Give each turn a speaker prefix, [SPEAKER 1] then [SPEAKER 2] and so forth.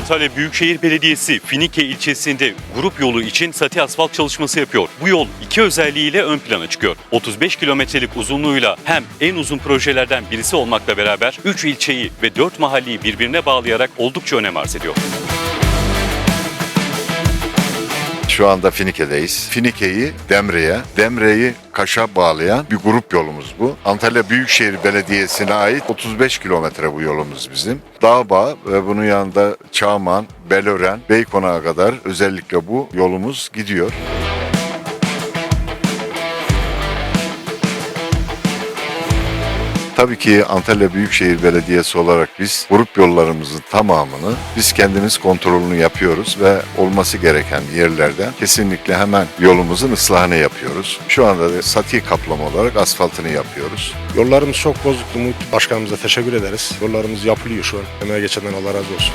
[SPEAKER 1] Antalya Büyükşehir Belediyesi Finike ilçesinde grup yolu için sati asfalt çalışması yapıyor. Bu yol iki özelliğiyle ön plana çıkıyor. 35 kilometrelik uzunluğuyla hem en uzun projelerden birisi olmakla beraber 3 ilçeyi ve 4 mahalleyi birbirine bağlayarak oldukça önem arz ediyor.
[SPEAKER 2] Şu anda Finike'deyiz. Finike'yi Demre'ye, Demre'yi Kaş'a bağlayan bir grup yolumuz bu. Antalya Büyükşehir Belediyesi'ne ait 35 kilometre bu yolumuz bizim. Dağbağ ve bunun yanında Çağman, Belören, Beykon'a kadar özellikle bu yolumuz gidiyor. Tabii ki Antalya Büyükşehir Belediyesi olarak biz grup yollarımızın tamamını biz kendimiz kontrolünü yapıyoruz ve olması gereken yerlerden kesinlikle hemen yolumuzun ıslahını yapıyoruz. Şu anda da sati kaplama olarak asfaltını yapıyoruz.
[SPEAKER 3] Yollarımız çok bozuktu. Başkanımıza teşekkür ederiz. Yollarımız yapılıyor şu an. Emeğe geçenden Allah razı olsun.